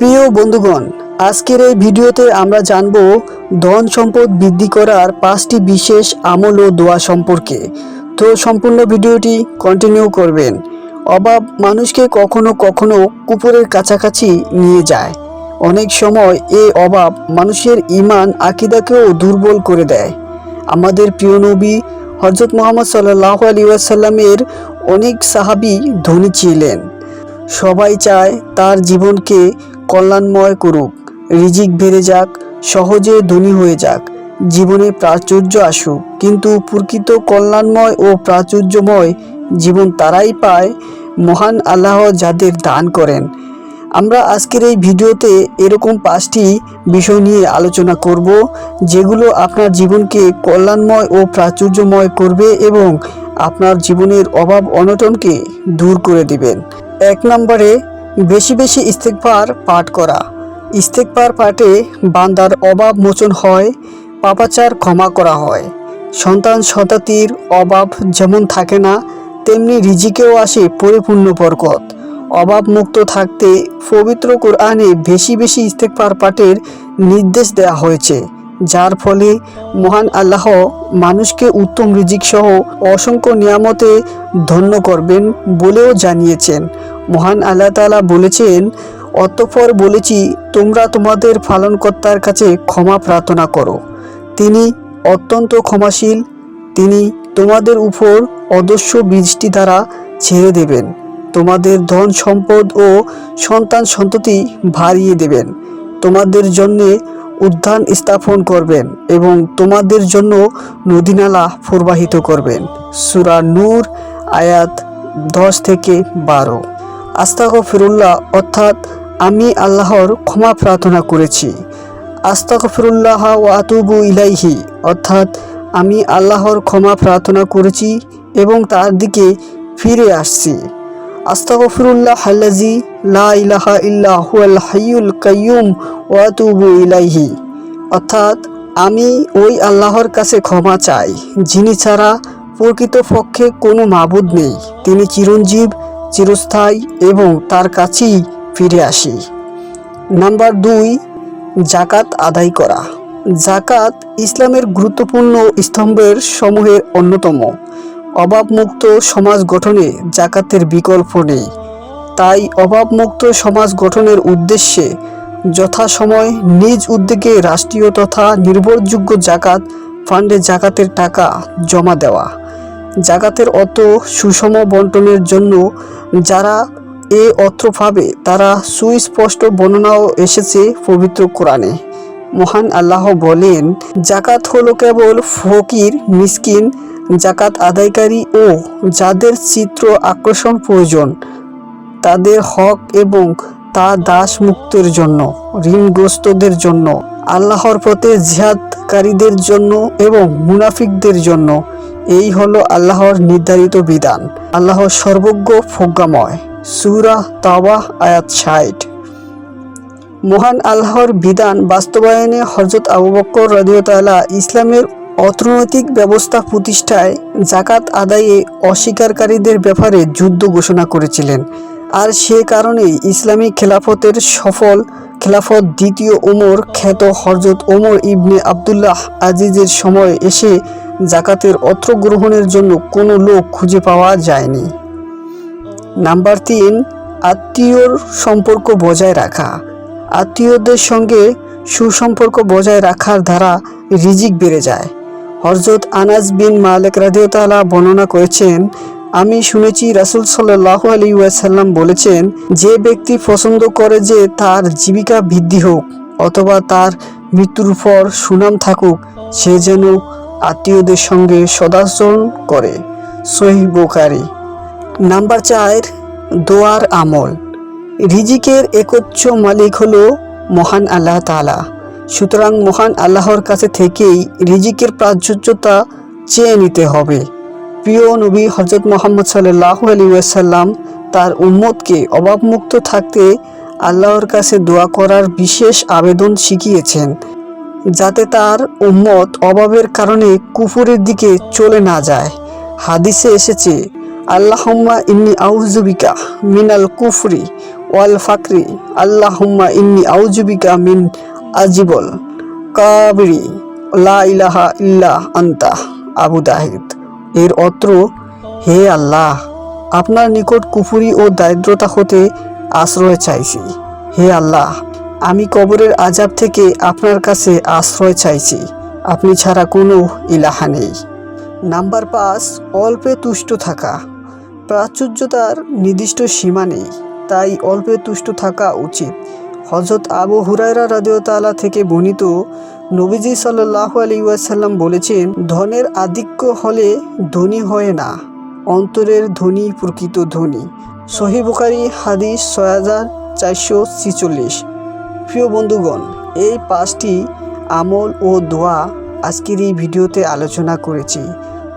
প্রিয় বন্ধুগণ, আজকের এই ভিডিওতে আমরা জানব ধন সম্পদ বৃদ্ধি করার পাঁচটি বিশেষ আমল ও দোয়া সম্পর্কে। তো সম্পূর্ণ ভিডিওটি কন্টিনিউ করবেন। অভাব মানুষকে কখনো কখনো কুপুরের কাছাকাছি নিয়ে যায়। অনেক সময় এই অভাব মানুষের ইমান আকিদাকেও দুর্বল করে দেয়। আমাদের প্রিয় নবী হজরত মোহাম্মদ সাল্লাহ আলী ওয়াসাল্লামের অনেক সাহাবি ধনী ছিলেন। সবাই চায় তার জীবনকে কল্যাণময় করুক। রিজিক বেড়ে যাক, সহজে ধনী হয়ে যাক। জীবনে প্রাচুর্য আসুক। কিন্তু প্রকৃত কল্যাণময় ও প্রাচুর্যময় জীবন তারাই পায়, মহান আল্লাহ যাদের দান করেন। আমরা আজকের এই ভিডিওতে এরকম পাঁচটি বিষয় নিয়ে আলোচনা করব, যেগুলো আপনার জীবনকে কল্যাণময় ও প্রাচুর্যময় করবে এবং আপনার জীবনের অভাব অনটনকে দূর করে দিবেন। এক নম্বরে বেশি বেশি ইস্তেকবার পাঠ করা। ইস্তেকবার পাঠে বান্দার অভাব মোচন হয়, পাপাচার ক্ষমা করা হয়। সন্তান সতাতির অভাব যেমন থাকে না, তেমনি রিজিকেও আসে পরিপূর্ণ বরকত। অভাব মুক্ত থাকতে পবিত্র কোরআনে বেশি বেশি ইস্তেকবার পাঠের নির্দেশ দেওয়া হয়েছে, যার ফলে মহান আল্লাহ মানুষকে উত্তম রিজিক সহ অসংখ্য নিয়ামতে ধন্য করবেন বলেও জানিয়েছেন। মহান আল্লাহ তাআলা বলেছেন, অতঃপর বলেছি, তোমরা তোমাদের পালনকর্তার কাছে ক্ষমা প্রার্থনা করো। তিনি অত্যন্ত ক্ষমাশীল, তিনি তোমাদের উপর অদস্য বৃষ্টি দ্বারা ছেড়ে দেবেন। তোমাদের ধন সম্পদ ও সন্তান সন্ততি ভারিয়ে দেবেন। তোমাদের জন্যে উদ্যান স্থাপন করবেন এবং তোমাদের জন্য নদীনালা প্রবাহিত করবেন। সুরা নূর, আয়াত দশ থেকে বারো। আস্তাক ফিরুল্লাহ অর্থাৎ আমি আল্লাহর ক্ষমা প্রার্থনা করেছি। আস্তাক ফিরুল্লাহ ও আতুবু ইলাইহি, অর্থাৎ আমি আল্লাহর ক্ষমা প্রার্থনা করেছি এবং তার দিকে ফিরে আসছি। আস্তাগফিরুল্লাহ আল্লাজি লা ইলাহা ইল্লা হুয়াল হাইয়ুল কাইয়ুম ওয়া আতুবু ইলাইহি, অর্থাৎ আমি ওই আল্লাহর কাছে ক্ষমা চাই, যিনি ছাড়া প্রকৃতপক্ষে কোনো মাবুদ নেই। তিনি চিরঞ্জীব চিরস্থায়ী এবং তার কাছেই ফিরে আসি। নাম্বার দুই, জাকাত আদায় করা। জাকাত ইসলামের গুরুত্বপূর্ণ স্তম্ভের সমূহের অন্যতম। অভাবমুক্ত সমাজ গঠনে জাকাতের বিকল্প নেই। তাই অভাবমুক্ত সমাজ গঠনের উদ্দেশ্যে যথাসময় নিজ উদ্যোগে রাষ্ট্রীয় তথা নির্ভরযোগ্য জাকাত ফান্ডে জাকাতের টাকা জমা দেওয়া। জাকাতের অত সুষম বন্টনের জন্য যারা এ অর্থ পাবে, তারা সুস্পষ্ট বর্ণনাও এসেছে পবিত্র কোরআনে। মহান আল্লাহ বলেন, জাকাত হলো কেবল ফকির, মিসকিন, জাকাত আদায়কারী ও যাদের চিত্র আকর্ষণ প্রয়োজন, তাদের হক এবং তা দাস মুক্তের জন্য, ঋণগ্রস্তদের জন্য, আল্লাহর পথে জিহাদকারীদের জন্য এবং মুনাফিকদের জন্য। এই হলো আল্লাহর নির্ধারিত বিধান আল্লাহ সর্বজ্ঞ প্রজ্ঞাময়। সুরা তাওয়া আয়াত ষাট। মহান আল্লাহর বিধান বাস্তবায়নে হজরত আবু বক্কর ইসলামের অর্থনৈতিক ব্যবস্থা প্রতিষ্ঠায় জাকাত আদায়ে অস্বীকারীদের ব্যাপারে যুদ্ধ ঘোষণা করেছিলেন। আর সে কারণেই ইসলামী খেলাফতের সফল খেলাফত দ্বিতীয় ওমর খ্যাত হজরত ওমর ইবনে আবদুল্লাহ আজিজের সময় এসে জাকাতের অর্থ গ্রহণের জন্য কোনো লোক খুঁজে পাওয়া যায়নি। নাম্বার তিন, আত্মীয়র সম্পর্ক বজায় রাখা। আত্মীয়দের সঙ্গে সুসম্পর্ক বজায় রাখার দ্বারা রিজিক বেড়ে যায়। হরজত আনাজ বিন মালিক রাদিয়তালা বর্ণনা করেছেন, আমি শুনেছি রাসুল সাল্লাহ আলী ওয়াসাল্লাম বলেছেন, যে ব্যক্তি পছন্দ করে যে তার জীবিকা বৃদ্ধি হোক অথবা তার মৃত্যুর পর সুনাম থাকুক, সে যেন আত্মীয়দের সঙ্গে সদাচরণ করে। সহি বোকারি নাম্বার চার, দোয়ার আমল। রিজিকের একচ্ছ মালিক হলো মহান আল্লাহ তালা সুতরাং মহান আল্লাহর কাছে থেকেই রিজিকের প্রাচুর্যতা চেয়ে নিতে হবে। প্রিয় নবী হজরত মোহাম্মদ সাল্লাহ আলী ওয়াসাল্লাম তার উম্মতকে অভাবমুক্ত থাকতে আল্লাহর কাছে দোয়া করার বিশেষ আবেদন শিখিয়েছেন। যাতে তার উম্মত অভাবের কারণে কুফুরের দিকে চলে না যায়। হাদিসে এসেছে, আল্লাহম্মা ইন্নি আউজুবিকা মিনাল কুফরি ওয়াল ফাকরি। আল্লাহুম্মা ইন্নি আউজুবিকা মিন আজিবল কাবরি। লা ইলাহা ইল্লা আন্তা আবু দাহিদ। এর অত্র হে আল্লাহ, আপনার নিকট কুফুরি ও দারিদ্রতা হতে আশ্রয় চাইছি। হে আল্লাহ আমি কবরের আজাব থেকে আপনার কাছে আশ্রয় চাইছি। আপনি ছাড়া কোনো ইলাহা নেই। নাম্বার পাঁচ, অল্পে তুষ্ট থাকা। প্রাচুর্যতার নির্দিষ্ট সীমা নেই, তাই অল্পে তুষ্ট থাকা উচিত। হজরত আবু হুরায়রা রাদিয়তালা থেকে বর্ণিত নবীজি সাল্লাহ আলী ওয়াসাল্লাম বলেছেন, ধনের আধিক্য হলে ধনী হয় না, অন্তরের ধনী প্রকৃত ধনী। সহি বুখারি হাদিস ছয় হাজার চারশো ছিচল্লিশ। প্রিয় বন্ধুগণ, এই পাঁচটি আমল ও দোয়া আজকের এই ভিডিওতে আলোচনা করেছি।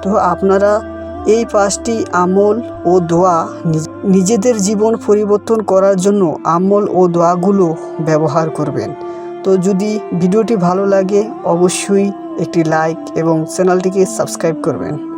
তো আপনারা এই পাঁচটি আমল ও দোয়া নিজ- নিজেদের জীবন পরিবর্তন করার জন্য আমল ও দোয়াগুলো ব্যবহার করবেন। তো যদি ভিডিওটি ভালো লাগে, অবশ্যই একটি লাইক এবং চ্যানেলটিকে সাবস্ক্রাইব করবেন।